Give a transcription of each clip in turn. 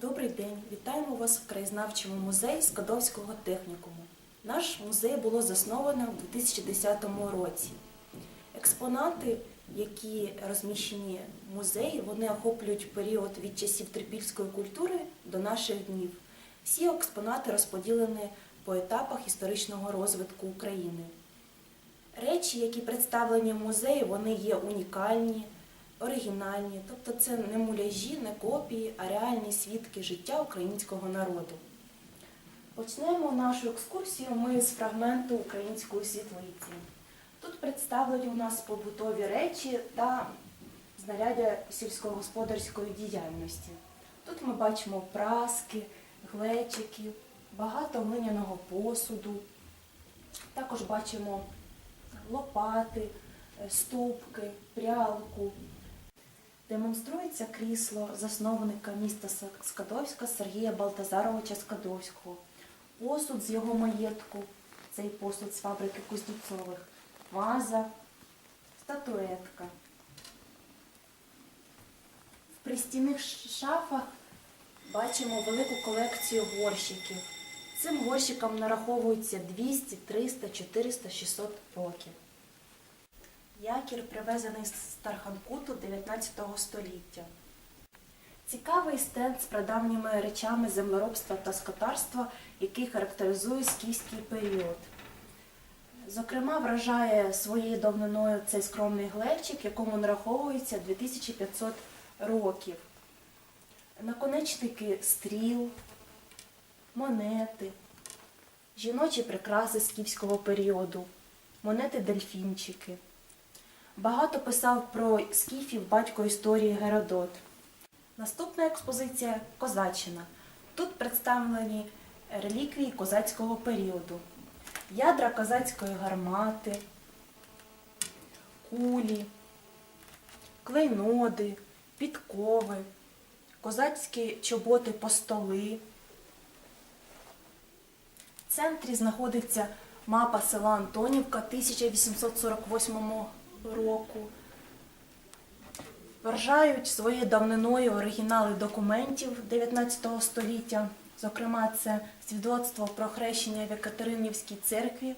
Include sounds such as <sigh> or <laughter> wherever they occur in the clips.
Добрий день! Вітаємо вас в краєзнавчому музеї Скадовського технікуму. Наш музей було засновано в 2010 році. Експонати, які розміщені в музеї, вони охоплюють період від часів трипільської культури до наших днів. Всі експонати розподілені по етапах історичного розвитку України. Речі, які представлені в музеї, вони є унікальні, оригінальні, тобто це не муляжі, не копії, а реальні свідки життя українського народу. Почнемо нашу екскурсію ми з фрагменту української світлиці. Тут представлені у нас побутові речі та знаряддя сільськогосподарської діяльності. Тут ми бачимо праски, глечики, багато глиняного посуду. Також бачимо лопати, ступки, прялку. Демонструється крісло засновника міста Скадовська Сергія Балтазаровича Скадовського. Посуд з його маєтку, цей посуд з фабрики Кузнєцових, ваза, статуетка. В пристінних шафах бачимо велику колекцію горщиків. Цим горщикам нараховується 200, 300, 400, 600 років. Якір привезений з Тарханкуту 19 століття. Цікавий стенд з прадавніми речами землеробства та скотарства, який характеризує скіфський період. Зокрема, вражає своєю давниною цей скромний глечик, якому нараховується 2500 років. Наконечники стріл, монети, жіночі прикраси скіфського періоду, монети дельфінчики. Багато писав про скіфів батько історії Геродот. Наступна експозиція Козаччина. Тут представлені реліквії козацького періоду, ядра козацької гармати, кулі, клейноди, підкови, козацькі чоботи постоли. В центрі знаходиться мапа села Антонівка 1848 року. Вражають своєю давниною оригінали документів 19 століття. Зокрема, це свідоцтво про хрещення в Екатеринівській церкві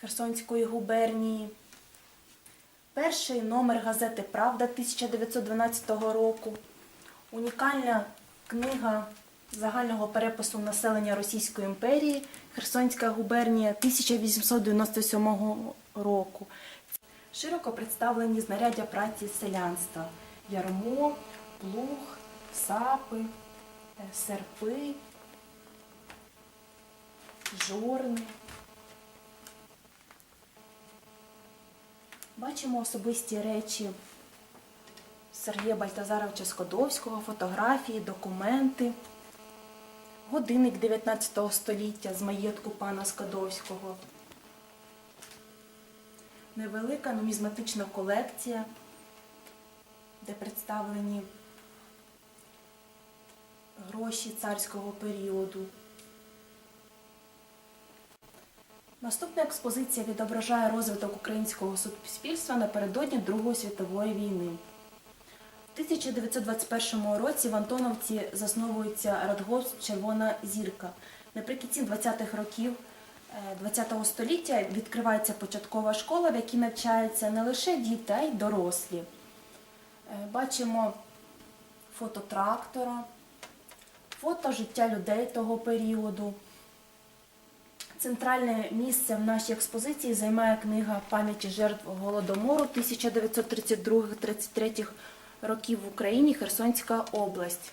Херсонської губернії. Перший номер газети Правда 1912 року. Унікальна книга загального перепису населення Російської імперії Херсонська губернія 1897 року. Широко представлені знаряддя праці селянства: ярмо, плуг, сапи, е, серпи, жорни. Бачимо особисті речі Сергія Бальтазаровича Скодовського, фотографії, документи, годинник 19 століття з маєтку пана Скадовського невелика нумізматична колекція, де представлені гроші царського періоду. Наступна експозиція відображає розвиток українського суспільства напередодні Другої світової війни. В 1921 році в Антоновці засновується радгосп Червона зірка. Наприкінці 20-х років ХХ століття відкривається початкова школа, в якій навчаються не лише діти, а й дорослі. Е, Бачимо фото трактора, фото життя людей того періоду. Центральне місце в нашій експозиції займає книга пам'яті жертв Голодомору 1932-33 років в Україні Херсонська область.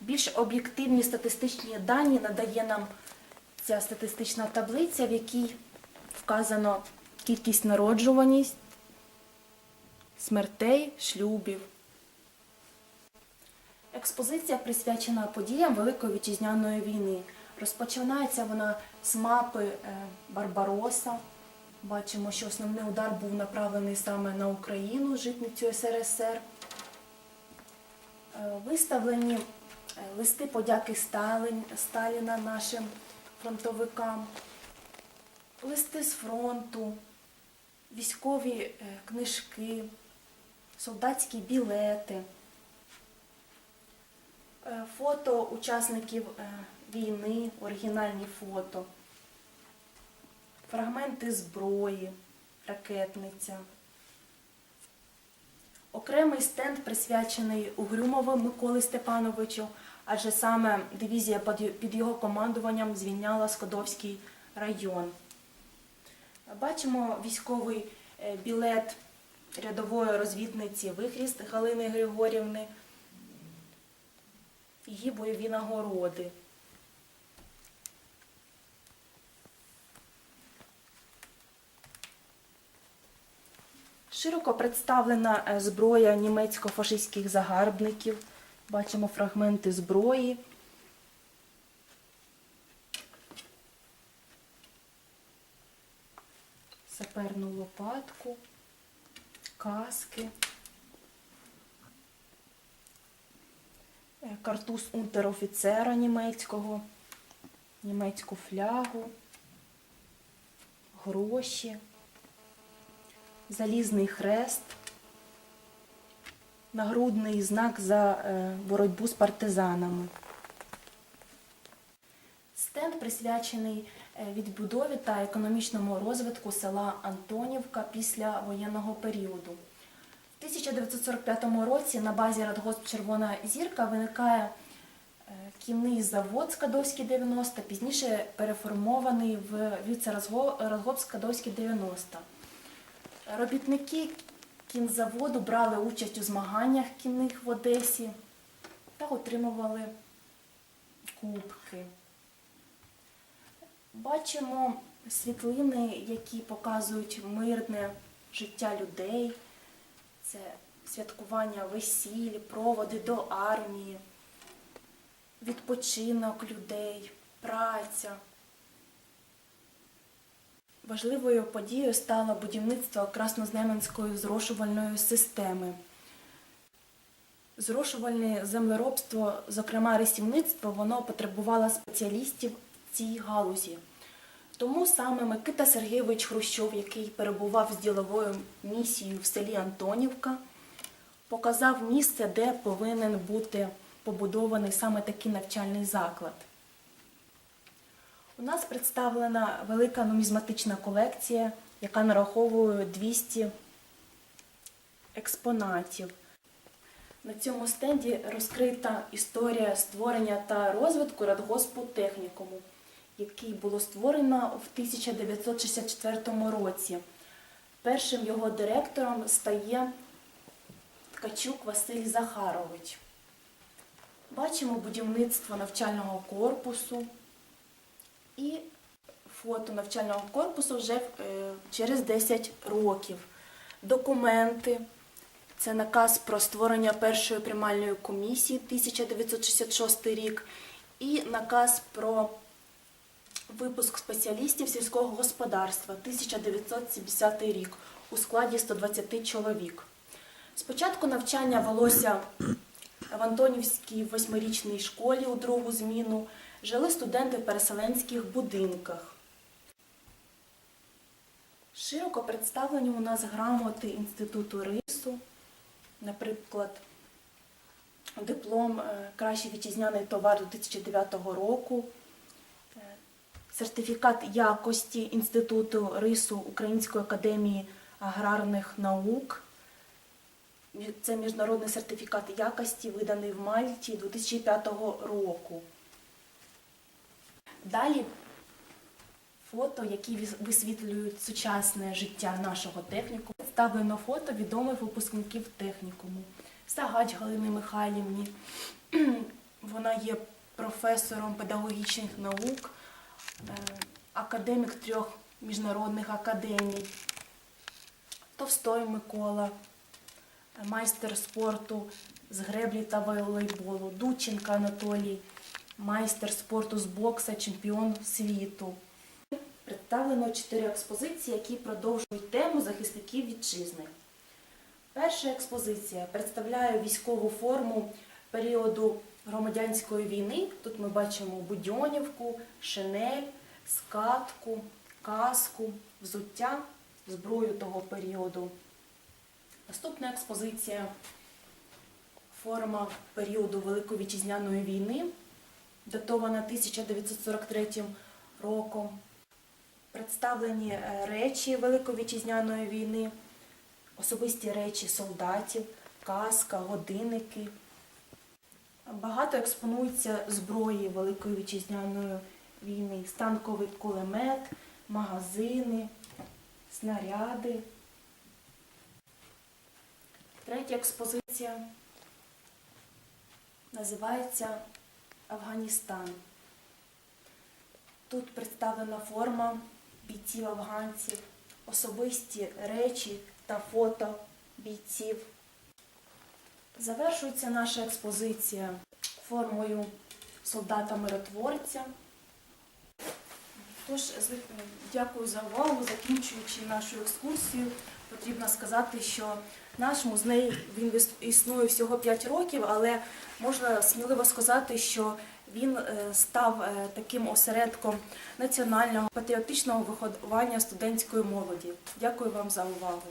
Більш об'єктивні статистичні дані надає нам ця статистична таблиця, в якій вказано кількість народжуваність, смертей, шлюбів. Експозиція присвячена подіям Великої вітчизняної війни. Розпочинається вона з мапи е, Барбароса. Бачимо, що основний удар був направлений саме на Україну, житницю СРСР. Е, Виставлені е, листи подяки Сталіна нашим фронтовикам, листи з фронту, військові е, книжки, солдатські білети. Е, Фото учасників е, війни, оригінальні фото, фрагменти зброї, ракетниця. Окремий стенд присвячений Угрюмову Миколі Степановичу, адже саме дивізія під- його командуванням звільняла Скадовський район. Бачимо військовий е, білет рядової розвідниці Вихріст Галини Григорівни, її бойові нагороди. Широко представлена е, зброя німецько-фашистських загарбників. Бачимо фрагменти зброї. Саперну лопатку, каски, е, картуз унтер-офіцера німецького, німецьку флягу, гроші. Залізний хрест, нагрудний знак за е, боротьбу з партизанами. Стенд присвячений е, відбудові та економічному розвитку села Антонівка після воєнного періоду. В 1945 році на базі Радгосп Червона зірка виникає е, кінний завод Скадовський 90, пізніше переформований в Віце-Радгосп Скадовський 90. Робітники кінзаводу брали участь у змаганнях кінних в Одесі та отримували кубки. Бачимо світлини, які показують мирне життя людей. Це святкування весіль, проводи до армії, відпочинок людей, праця. Важливою подією стало будівництво краснознаменської зрошувальної системи. Зрошувальне землеробство, зокрема рисівництво, воно потребувало спеціалістів в цій галузі. Тому саме Микита Сергійович Хрущов, який перебував з діловою місією в селі Антонівка, показав місце, де повинен бути побудований саме такий навчальний заклад. У нас представлена велика нумізматична колекція, яка нараховує 200 експонатів. На цьому стенді розкрита історія створення та розвитку радгоспу технікуму, який було створено в 1964 році. Першим його директором стає Ткачук Василь Захарович. Бачимо будівництво навчального корпусу і фото навчального корпусу вже е, через 10 років. Документи. Це наказ про створення першої приймальної комісії 1966 рік і наказ про випуск спеціалістів сільського господарства 1970 рік у складі 120 чоловік. Спочатку навчання велося в Антонівській восьмирічній школі у другу зміну. Жили студенти в переселенських будинках. Широко представлені у нас грамоти Інституту рису, наприклад, диплом е, Кращий вітчизняний товар 2009 року, е, сертифікат якості Інституту рису Української академії аграрних наук. Це міжнародний сертифікат якості, виданий в Мальті 2005 року. Далі фото, які висвітлюють сучасне життя нашого техніку. Представлено фото відомих випускників технікуму. Сагач Галини Михайлівні. <clears throat> Вона є професором педагогічних наук, е, академік трьох міжнародних академій. Товстой Микола, майстер спорту з греблі та волейболу, Дученка Анатолій, майстер спорту з бокса, чемпіон світу. Представлено чотири експозиції, які продовжують тему захисників вітчизни. Перша експозиція представляє військову форму періоду громадянської війни. Тут ми бачимо будьонівку, шинель, скатку, каску, взуття, зброю того періоду. Наступна експозиція форма періоду Великої вітчизняної війни, датована 1943 роком. Представлені е, речі Великої війни, особисті речі солдатів, каска, годинники. Багато експонується зброї Великої вітчизняної війни, станковий кулемет, магазини, снаряди. Третя експозиція називається Афганістан. Тут представлена форма бійців афганців, особисті речі та фото бійців. Завершується наша експозиція формою солдата-миротворця. Тож, дякую за увагу. Закінчуючи нашу екскурсію, потрібно сказати, що наш музей він існує всього 5 років, але можна сміливо сказати, що він е, став е, таким осередком національного патріотичного виховання студентської молоді. Дякую вам за увагу.